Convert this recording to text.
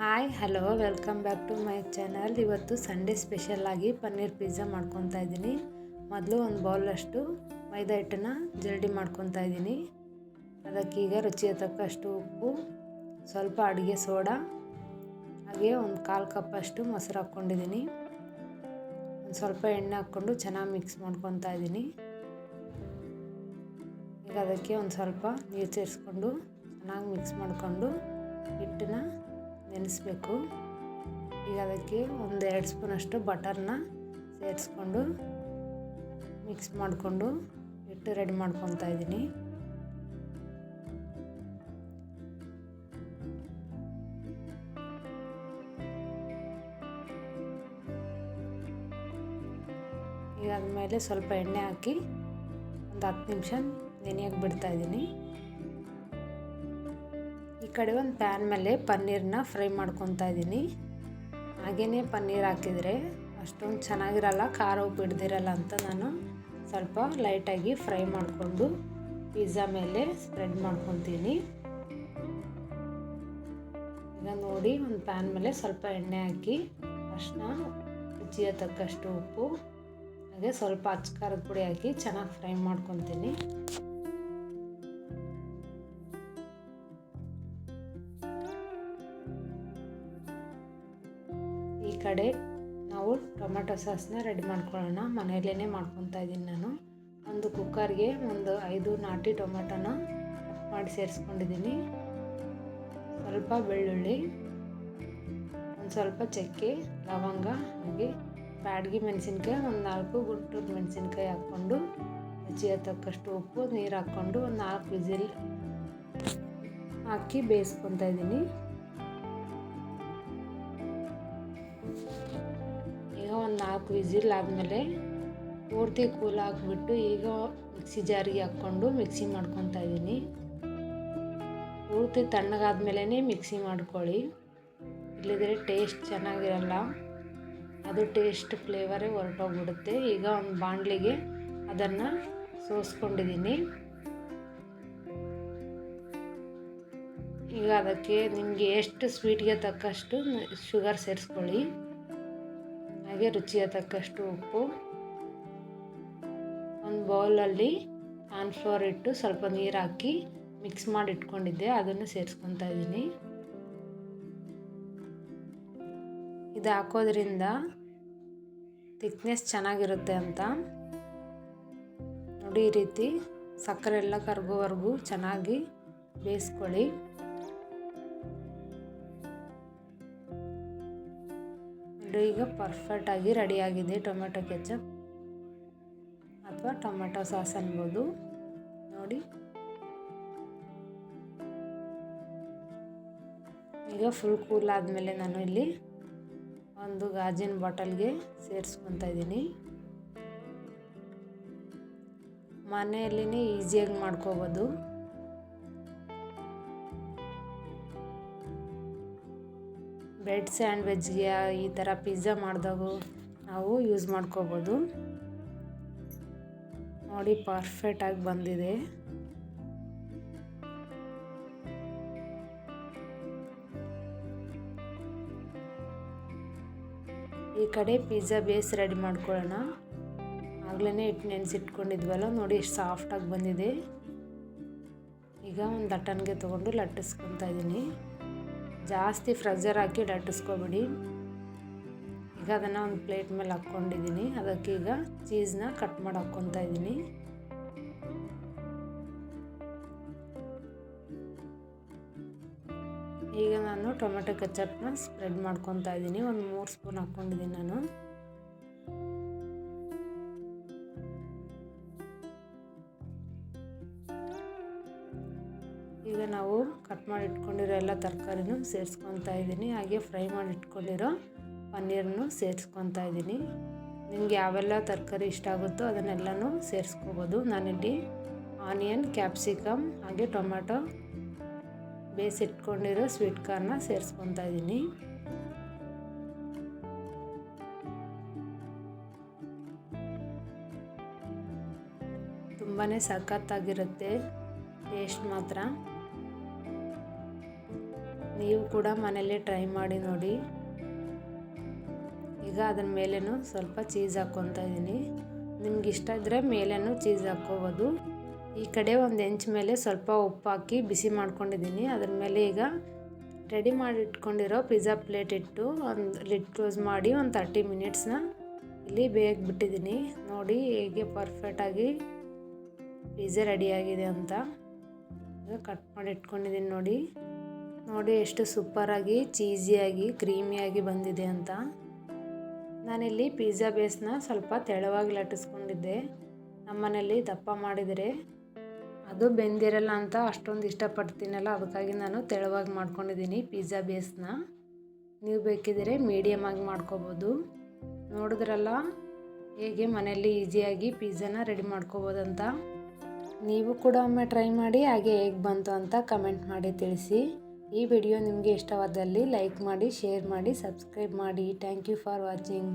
Hi hello welcome back to my channel ಇವತ್ತು Sunday ಸ್ಪೆಷಲ್ಲಾಗಿ paneer pizza ಮಾಡ್ಕೊತಾ ಇದ್ದೀನಿ. ಮೊದಲು ಒಂದು ಬೌಲಷ್ಟು ಮೈದಾ ಹಿಟ್ಟನ್ನ ಜರಡಿ ಮಾಡ್ಕೊತಾ ಇದ್ದೀನಿ. ಅದಕ್ಕೀಗ ರುಚಿಯ ತಕ್ಕಷ್ಟು ಉಪ್ಪು, ಸ್ವಲ್ಪ ಅಡುಗೆ ಸೋಡಾ, ಹಾಗೆ ಒಂದು ಕಾಲು ಕಪ್ಪಷ್ಟು ಮೊಸರು ಹಾಕ್ಕೊಂಡಿದ್ದೀನಿ. ಒಂದು ಸ್ವಲ್ಪ ಎಣ್ಣೆ ಹಾಕ್ಕೊಂಡು ಚೆನ್ನಾಗಿ ಮಿಕ್ಸ್ ಮಾಡ್ಕೊತಾ ಇದ್ದೀನಿ. ಈಗ ಅದಕ್ಕೆ ಒಂದು ಸ್ವಲ್ಪ ನೀರು ಸೇರಿಸ್ಕೊಂಡು ಚೆನ್ನಾಗಿ ಮಿಕ್ಸ್ ಮಾಡಿಕೊಂಡು ಹಿಟ್ಟನ್ನ ನೆನೆಸ್ಬೇಕು. ಈಗ ಅದಕ್ಕೆ ಒಂದು ಎರಡು ಸ್ಪೂನಷ್ಟು ಬಟರ್ನ ಸೇರಿಸ್ಕೊಂಡು ಮಿಕ್ಸ್ ಮಾಡಿಕೊಂಡು ಹಿಟ್ಟು ರೆಡಿ ಮಾಡ್ಕೊತಾ ಇದ್ದೀನಿ. ಈಗ ಆದಮೇಲೆ ಸ್ವಲ್ಪ ಎಣ್ಣೆ ಹಾಕಿ ಒಂದು ಹತ್ತು ನಿಮಿಷ ನೆನೆಯಕ್ಕೆ ಬಿಡ್ತಾ ಇದ್ದೀನಿ. ಕಡೆ ಒಂದು ಪ್ಯಾನ್ ಮೇಲೆ ಪನ್ನೀರನ್ನ ಫ್ರೈ ಮಾಡ್ಕೊತಾ ಇದ್ದೀನಿ. ಹಾಗೆಯೇ ಪನ್ನೀರ್ ಹಾಕಿದರೆ ಅಷ್ಟೊಂದು ಚೆನ್ನಾಗಿರಲ್ಲ, ಖಾರ ಉಪ್ಪು ಹಿಡ್ದಿರಲ್ಲ ಅಂತ ನಾನು ಸ್ವಲ್ಪ ಲೈಟಾಗಿ ಫ್ರೈ ಮಾಡಿಕೊಂಡು ಪಿಜ್ಜಾ ಮೇಲೆ ಸ್ಪ್ರೆಡ್ ಮಾಡ್ಕೊತೀನಿ. ಈಗ ನೋಡಿ ಒಂದು ಪ್ಯಾನ್ ಮೇಲೆ ಸ್ವಲ್ಪ ಎಣ್ಣೆ ಹಾಕಿ ಅಷ್ಟನ್ನ ರುಚಿಯ ತಕ್ಕಷ್ಟು ಉಪ್ಪು, ಹಾಗೆ ಸ್ವಲ್ಪ ಅಚ್ಚ ಖಾರದ ಪುಡಿ ಹಾಕಿ ಚೆನ್ನಾಗಿ ಫ್ರೈ ಮಾಡ್ಕೊತೀನಿ. ಕಡೆ ನಾವು ಟೊಮೆಟೊ ಸಾಸ್ನ ರೆಡಿ ಮಾಡ್ಕೊಳ್ಳೋಣ. ಮನೆಯಲ್ಲೇ ಮಾಡ್ಕೊತಾ ಇದ್ದೀನಿ ನಾನು. ಒಂದು ಕುಕ್ಕರ್ಗೆ ಒಂದು ಐದು ನಾಟಿ ಟೊಮೆಟೊನ ಮಾಡಿ ಸೇರಿಸ್ಕೊಂಡಿದ್ದೀನಿ. ಸ್ವಲ್ಪ ಬೆಳ್ಳುಳ್ಳಿ, ಒಂದು ಸ್ವಲ್ಪ ಚಕ್ಕೆ, ಲವಂಗ, ಹಾಗೆ ಬ್ಯಾಡ್ಗಿ ಮೆಣಸಿನ್ಕಾಯಿ, ಒಂದು ನಾಲ್ಕು ಗುಂಟೂರು ಮೆಣಸಿನ್ಕಾಯಿ ಹಾಕ್ಕೊಂಡು, ರುಚಿಗೆ ತಕ್ಕಷ್ಟು ಉಪ್ಪು, ನೀರು ಹಾಕ್ಕೊಂಡು ಒಂದು ನಾಲ್ಕು ವಿಸಿಲ್ ಹಾಕಿ ಬೇಯಿಸ್ಕೊತಾ ಇದ್ದೀನಿ. ನಾಲ್ಕು ವಿಸಿಲ್ ಆದಮೇಲೆ ಪೂರ್ತಿ ಕೂಲ್ ಹಾಕ್ಬಿಟ್ಟು ಈಗ ಮಿಕ್ಸಿ ಜಾರಿಗೆ ಹಾಕ್ಕೊಂಡು ಮಿಕ್ಸಿ ಮಾಡ್ಕೊತಾ ಇದ್ದೀನಿ. ಪೂರ್ತಿ ತಣ್ಣಗಾದ್ಮೇಲೆ ಮಿಕ್ಸಿ ಮಾಡ್ಕೊಳ್ಳಿ. ಇಲ್ಲದ್ರೆ ಟೇಸ್ಟ್ ಚೆನ್ನಾಗಿರಲ್ಲ. ಅದು ಟೇಸ್ಟ್ ಫ್ಲೇವರೇ ಹೊರಟೋಗ್ಬಿಡುತ್ತೆ. ಈಗ ಒಂದು ಬಾಣಲಿಗೆ ಅದನ್ನು ಸೋಸ್ಕೊಂಡಿದ್ದೀನಿ. ಈಗ ಅದಕ್ಕೆ ನಿಮಗೆ ಎಷ್ಟು ಸ್ವೀಟ್ಗೆ ತಕ್ಕಷ್ಟು ಶುಗರ್ ಸೇರಿಸ್ಕೊಳ್ಳಿ. ಹಾಗೆ ರುಚಿಯ ತಕ್ಕಷ್ಟು ಉಪ್ಪು, ಒಂದು ಬೌಲಲ್ಲಿ ಕಾರ್ನ್ಫ್ಲೋರ್ ಇಟ್ಟು ಸ್ವಲ್ಪ ನೀರು ಹಾಕಿ ಮಿಕ್ಸ್ ಮಾಡಿ ಇಟ್ಕೊಂಡಿದ್ದೆ, ಅದನ್ನು ಸೇರಿಸ್ಕೊತಾ ಇದ್ದೀನಿ. ಇದು ಹಾಕೋದ್ರಿಂದ ಥಿಕ್ನೆಸ್ ಚೆನ್ನಾಗಿರುತ್ತೆ ಅಂತ. ನೋಡಿ ಈ ರೀತಿ ಸಕ್ಕರೆ ಎಲ್ಲ ಕರಗೋವರೆಗೂ ಚೆನ್ನಾಗಿ ಬೇಯಿಸ್ಕೊಳ್ಳಿ. ನೋಡಿ ಈಗ ಪರ್ಫೆಕ್ಟಾಗಿ ರೆಡಿಯಾಗಿದೆ ಟೊಮೆಟೊ ಕೆಚಪ್ ಅಥವಾ ಟೊಮೆಟೊ ಸಾಸ್ ಅನ್ಬೋದು. ನೋಡಿ. ಈಗ ಫುಲ್ ಕೂಲ್ ಆದಮೇಲೆ ನಾನು ಇಲ್ಲಿ ಒಂದು ಗಾಜಿನ ಬಾಟಲ್ಗೆ ಸೇರಿಸ್ಕೊತಾ ಇದ್ದೀನಿ. ಮನೆಯಲ್ಲಿನೇ ಈಸಿಯಾಗಿ ಮಾಡ್ಕೋಬೋದು. ಬ್ರೆಡ್ ಸ್ಯಾಂಡ್ವಿಚ್ಗೆ ಈ ಥರ ಪಿಜ್ಜಾ ಮಾಡಿದಾಗೂ ನಾವು ಯೂಸ್ ಮಾಡ್ಕೋಬೋದು. ನೋಡಿ ಪರ್ಫೆಕ್ಟಾಗಿ ಬಂದಿದೆ. ಈ ಕಡೆ ಪಿಜ್ಜಾ ಬೇಸ್ ರೆಡಿ ಮಾಡ್ಕೊಳ್ಳೋಣ. ಆಗಲೇ ಹಿಟ್ಟು ನೆನೆಸಿಟ್ಕೊಂಡಿದ್ವಲ್ಲ, ನೋಡಿ ಎಷ್ಟು ಸಾಫ್ಟಾಗಿ ಬಂದಿದೆ. ಈಗ ಒಂದು ಲಟ್ಟನ್ಗೆ ತೊಗೊಂಡು ಲಟ್ಟಿಸ್ಕೊತಾ ಇದ್ದೀನಿ. ಜಾಸ್ತಿ ಫ್ರೆಜರ್ ಹಾಕಿ ಲಟ್ಟಿಸ್ಕೊಬಿಡಿ ಈಗ ಅದನ್ನು ಒಂದು ಪ್ಲೇಟ್ ಮೇಲೆ ಹಾಕ್ಕೊಂಡಿದ್ದೀನಿ. ಈಗ ಚೀಸ್ನ ಕಟ್ ಮಾಡಿ ಹಾಕ್ಕೊತಾ ಇದ್ದೀನಿ. ಈಗ ನಾನು ಟೊಮೆಟೊ ಕೆಚಪ್ನ ಸ್ಪ್ರೆಡ್ ಮಾಡ್ಕೊತಾ ಇದ್ದೀನಿ. ಒಂದು ಮೂರು ಸ್ಪೂನ್ ಹಾಕ್ಕೊಂಡಿದ್ದೀನಿ ನಾನು. ಈಗ ನಾವು ಕಟ್ ಮಾಡಿ ಇಟ್ಕೊಂಡಿರೋ ಎಲ್ಲ ತರಕಾರಿನೂ ಸೇರಿಸ್ಕೊತಾ ಇದ್ದೀನಿ. ಹಾಗೆ ಫ್ರೈ ಮಾಡಿ ಇಟ್ಕೊಂಡಿರೋ ಪನ್ನೀರನ್ನು ಸೇರಿಸ್ಕೊತಾ ಇದ್ದೀನಿ. ನಿಮಗೆ ಯಾವೆಲ್ಲ ತರಕಾರಿ ಇಷ್ಟ ಆಗುತ್ತೋ ಅದನ್ನೆಲ್ಲನೂ ಸೇರಿಸ್ಕೋಬೋದು. ನಾನಿಲ್ಲಿ ಆನಿಯನ್ ಕ್ಯಾಪ್ಸಿಕಮ್ ಹಾಗೆ ಟೊಮೆಟೊ ಬೇಯಿಸಿಟ್ಕೊಂಡಿರೋ ಸ್ವೀಟ್ ಕಾರ್ನ ಸೇರಿಸ್ಕೊತಾ ಇದ್ದೀನಿ. ತುಂಬಾ ಸಖತ್ತಾಗಿರುತ್ತೆ ಟೇಸ್ಟ್ ಮಾತ್ರ. ನೀವು ಕೂಡ ಮನೇಲಿ ಟ್ರೈ ಮಾಡಿ ನೋಡಿ. ಈಗ ಅದ್ರ ಮೇಲೇನು ಸ್ವಲ್ಪ ಚೀಸ್ ಹಾಕ್ಕೊತಾ ಇದ್ದೀನಿ. ನಿಮ್ಗೆ ಇಷ್ಟ ಇದ್ದರೆ ಮೇಲೇನು ಚೀಸ್ ಹಾಕ್ಕೋಬೋದು. ಈ ಕಡೆ ಒಂದು ಹೆಂಚ್ ಮೇಲೆ ಸ್ವಲ್ಪ ಉಪ್ಪು ಹಾಕಿ ಬಿಸಿ ಮಾಡ್ಕೊಂಡಿದ್ದೀನಿ. ಅದ್ರ ಮೇಲೆ ಈಗ ರೆಡಿ ಮಾಡಿ ಇಟ್ಕೊಂಡಿರೋ ಪಿಜ್ಜಾ ಪ್ಲೇಟ್ ಇಟ್ಟು ಒಂದು ಲಿಡ್ ಕ್ಲೋಸ್ ಮಾಡಿ ಒಂದು ತರ್ಟಿ ಮಿನಿಟ್ಸ್ನ ಇಲ್ಲಿ ಬೇಗ ಬಿಟ್ಟಿದ್ದೀನಿ. ನೋಡಿ ಹೇಗೆ ಪರ್ಫೆಕ್ಟಾಗಿ ಪಿಜ್ಜಾ ರೆಡಿಯಾಗಿದೆ ಅಂತ. ಕಟ್ ಮಾಡಿ ಇಟ್ಕೊಂಡಿದ್ದೀನಿ ನೋಡಿ. ನೋಡಿ ಎಷ್ಟು ಸೂಪರಾಗಿ, ಚೀಸಿಯಾಗಿ, ಕ್ರೀಮಿಯಾಗಿ ಬಂದಿದೆ ಅಂತ. ನಾನಿಲ್ಲಿ ಪಿಜ್ಜಾ ಬೇಸ್ನ ಸ್ವಲ್ಪ ತೆಳುವಾಗಿ ಲಟ್ಟಿಸ್ಕೊಂಡಿದ್ದೆ. ನಮ್ಮನೇಲಿ ದಪ್ಪ ಮಾಡಿದರೆ ಅದು ಬೆಂದಿರಲ್ಲ ಅಂತ ಅಷ್ಟೊಂದು ಇಷ್ಟಪಡ್ತೀನಲ್ಲ, ಅದಕ್ಕಾಗಿ ನಾನು ತೆಳುವಾಗಿ ಮಾಡ್ಕೊಂಡಿದ್ದೀನಿ ಪಿಜ್ಜಾ ಬೇಸ್ನ. ನೀವು ಬೇಕಿದ್ದರೆ ಮೀಡಿಯಮ್ ಆಗಿ ಮಾಡ್ಕೋಬೋದು. ನೋಡಿದ್ರಲ್ಲ, ಹೇಗೆ ಮನೆಯಲ್ಲಿ ಈಸಿಯಾಗಿ ಪಿಜ್ಜಾನ ರೆಡಿ ಮಾಡ್ಕೋಬೋದಂತ. ನೀವು ಕೂಡ ಒಮ್ಮೆ ಟ್ರೈ ಮಾಡಿ, ಹಾಗೆ ಹೇಗೆ ಬಂತು ಅಂತ ಕಮೆಂಟ್ ಮಾಡಿ ತಿಳಿಸಿ. ಈ ವಿಡಿಯೋ ನಿಮಗೆ ಇಷ್ಟವಾದಲ್ಲಿ ಲೈಕ್ ಮಾಡಿ ಶೇರ್ ಮಾಡಿ ಸಬ್ಸ್ಕ್ರೈಬ್ ಮಾಡಿ. Thank you for watching